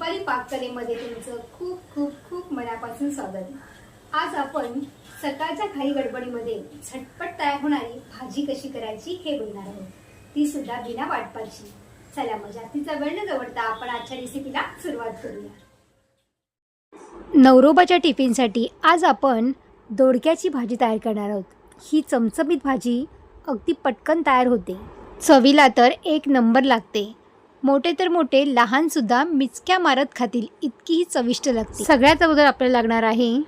रुपाली पाककलेमध्ये तुमचं खूप खूप खूप मनापासून स्वागत. आज आपण सकाळच्या घाई गडबडीमध्ये झटपट तयार होणारी भाजी कशी करायची हे बघणार आहोत. ती सुद्धा बिना वाटपाची. चला मग जास्तीचा वेळ न दवडता आपण आजच्या रेसिपीला सुरुवात करूया. नवरोबाच्या टिफिनसाठी आज आपण दोडक्याची भाजी तयार करणार आहोत. ही चमचमीत भाजी अगदी पटकन तयार होते. चवीला तर एक नंबर लागते. मोठे तर मोठे लहान सुद्धा मिचक्या मारत खातील इतकीही चविष्ट लागते. सगळ्यात अगोदर आपल्याला लागणार आहे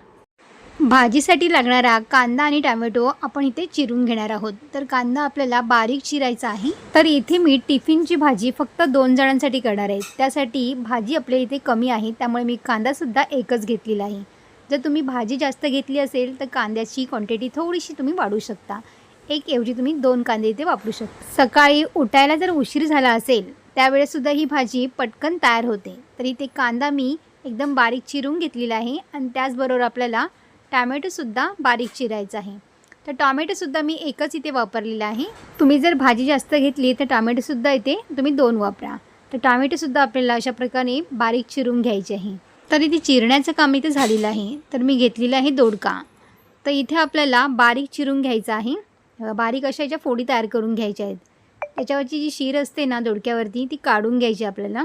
भाजीसाठी लागणारा कांदा आणि टॅमॅटो आपण इथे चिरून घेणार आहोत. तर कांदा आपल्याला बारीक चिरायचा आहे. तर इथे मी टिफिनची भाजी फक्त दोन जणांसाठी करणार आहे. त्यासाठी भाजी आपल्या इथे कमी आहे त्यामुळे मी कांदासुद्धा एकच घेतलेला आहे. जर तुम्ही भाजी जास्त घेतली असेल तर कांद्याची क्वांटिटी थोडीशी तुम्ही वाढवू शकता. एक ऐवजी तुम्ही दोन कांदे इथे वापरू शकता. सकाळी उठायला जर उशीर झाला असेल त्यावेळेससुद्धा ही भाजी पटकन तयार होते. तर इथे कांदा मी एकदम बारीक चिरून घेतलेला आहे आणि त्याचबरोबर आपल्याला टॅमॅटोसुद्धा बारीक चिरायचा आहे. तर टॉमॅटोसुद्धा मी एकच इथे वापरलेला आहे. तुम्ही जर भाजी जास्त घेतली तर टॉमॅटोसुद्धा इथे तुम्ही दोन वापरा. तर टॉमॅटोसुद्धा आपल्याला अशा प्रकारे बारीक चिरून घ्यायचे आहे. तर इथे चिरण्याचं काम इथे झालेलं आहे. तर मी घेतलेलं आहे दोडका. तर इथे आपल्याला बारीक चिरून घ्यायचं आहे. बारीक अशा याच्या फोडी तयार करून घ्यायच्या आहेत. त्याच्यावरची जी शीर असते ना दोडक्यावरती ती काढून घ्यायची आपल्याला.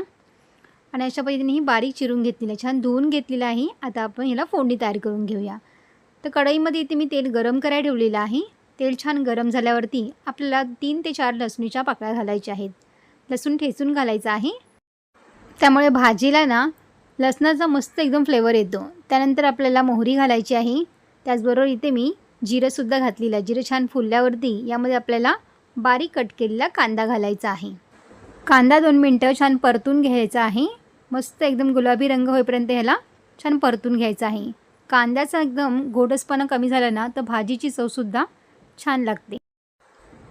आणि अशा पद्धतीने ही बारीक चिरून घेतलेलं आहे. छान धुवून घेतलेलं आहे. आता आपण ह्याला फोडणी तयार करून घेऊया. तर कढईमध्ये इथे मी तेल गरम करायला ठेवलेलं आहे. तेल छान गरम झाल्यावरती आपल्याला तीन ते चार लसणीच्या पाकळ्या घालायच्या आहेत. लसूण ठेचून घालायचं आहे. त्यामुळे भाजीला ना लसणाचा मस्त एकदम फ्लेवर येतो. त्यानंतर आपल्याला मोहरी घालायची आहे. त्याचबरोबर इथे मी जिरंसुद्धा घातलेलं आहे. जिरं छान फुलल्यावरती यामध्ये आपल्याला बारीक कट केलेला कांदा घालायचा आहे. कांदा दोन मिनटं छान परतून घ्यायचा आहे. मस्त एकदम गुलाबी रंग होईपर्यंत ह्याला छान परतून घ्यायचा आहे. कांद्याचा एकदम गोडसपणा कमी झाला ना तर भाजीची चवसुद्धा छान लागते.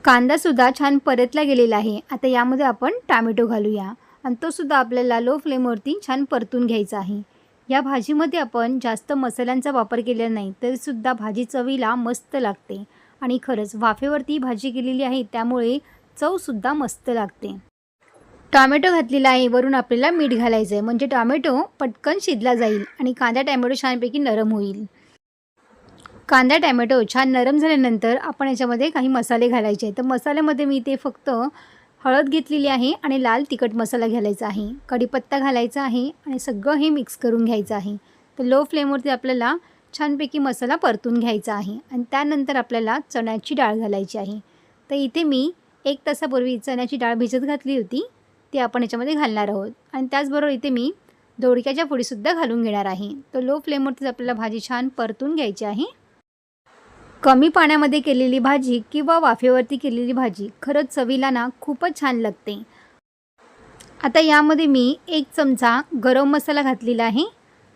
कांदासुद्धा छान परतला गेलेला आहे. आता यामध्ये आपण टामॅटो घालूया. आणि तोसुद्धा आपल्याला लो फ्लेमवरती छान परतून घ्यायचा आहे. या भाजीमध्ये आपण जास्त मसाल्यांचा वापर केला नाही तरीसुद्धा भाजी चवीला मस्त लागते. आणि खरंच वाफेवरती भाजी केलेली आहे त्यामुळे चवसुद्धा मस्त लागते. टॉमॅटो घातलेला आहे वरून आपल्याला मीठ घालायचं आहे म्हणजे टॉमॅटो पटकन शिजला जाईल आणि कांदा टॅमॅटो छानपैकी नरम होईल. कांदा टॅमॅटो छान नरम झाल्यानंतर आपण याच्यामध्ये काही मसाले घालायचे. तर मसाल्यामध्ये मी ते फक्त हळद घेतलेली आहे आणि लाल तिखट मसाला घालायचा आहे. कढीपत्ता घालायचा आहे आणि सगळं हे मिक्स करून घ्यायचं आहे. तर लो फ्लेमवरती आपल्याला छानपैकी मसाला परतून घ्यायचा आहे आणि त्यानंतर आपल्याला चण्याची डाळ घालायची आहे. तर इथे मी एक तासापूर्वी चण्याची डाळ भिजत घातली होती ती आपण याच्यामध्ये घालणार आहोत. आणि त्याचबरोबर इथे मी दोडक्याच्या पुडीसुद्धा घालून घेणार आहे. तर लो फ्लेमवरतीच आपल्याला भाजी छान परतून घ्यायची आहे कमी पाण्यामध्ये केलेली भाजी किंवा वाफेवरती केलेली भाजी खरंच चवीला ना खूपच छान लागते. आता यामध्ये मी एक चमचा गरम मसाला घातलेला आहे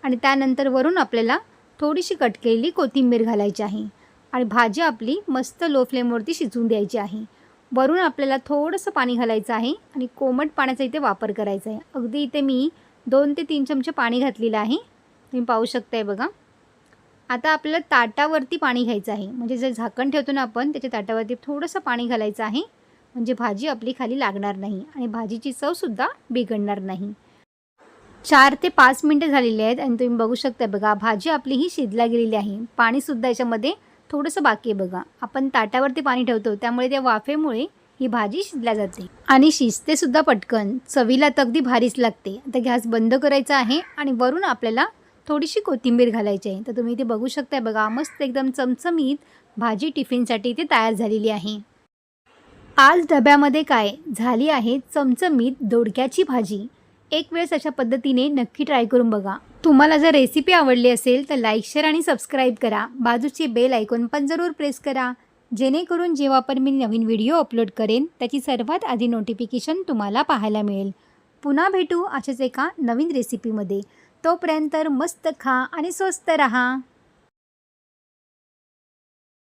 आणि त्यानंतर वरून आपल्याला थोडीशी कट केलेली कोथिंबीर घालायची आहे आणि भाजी आपली मस्त लो फ्लेमवरती शिजवून द्यायची आहे. वरून आपल्याला थोडंसं पाणी घालायचं आहे आणि कोमट पाण्याचा इथे वापर करायचा आहे. अगदी इथे मी दोन ते तीन चमचे पाणी घातलेलं आहे. तुम्ही पाहू शकताय बघा. आता आपल्याला ताटावरती पाणी घ्यायचं आहे. म्हणजे जर झाकण ठेवतो ना आपण त्याच्या ताटावरती थोडंसं पाणी घालायचं आहे. म्हणजे भाजी आपली खाली लागणार नाही आणि भाजीची चवसुद्धा बिघडणार नाही. चार ते पाच मिनटं झालेली आहेत आणि तुम्ही बघू शकता बघा भाजी आपली ही शिजला गेलेली आहे. पाणीसुद्धा याच्यामध्ये थोडंसं बाकी आहे बघा. आपण ताटावरती पाणी ठेवतो त्यामुळे त्या वाफेमुळे ही भाजी शिजल्या जाते. आणि शिजते सुद्धा पटकन. चवीला तर अगदी भारीच लागते. आता गॅस बंद करायचा आहे आणि वरून आपल्याला थोडीशी कोथिंबीर घालायची आहे. तर तुम्ही इथे बघू शकताय बघा मस्त एकदम चमचमीत भाजी टिफिनसाठी इथे तयार झालेली आहे. आज डब्यामध्ये काय? झाली आहे चमचमीत दोडक्याची भाजी. एक वेळेस अशा पद्धतीने नक्की ट्राय करून बघा. तुम्हाला जर रेसिपी आवडली असेल तर लाईक शेअर आणि सबस्क्राईब करा. बाजूची बेल ऐकून पण जरूर प्रेस करा. जेणेकरून जेव्हा पण मी नवीन व्हिडिओ अपलोड करेन त्याची सर्वात आधी नोटिफिकेशन तुम्हाला पाहायला मिळेल. पुन्हा भेटू अशाच एका नवीन रेसिपीमध्ये तोपर्यंत मस्त खा आणि स्वस्त रहा.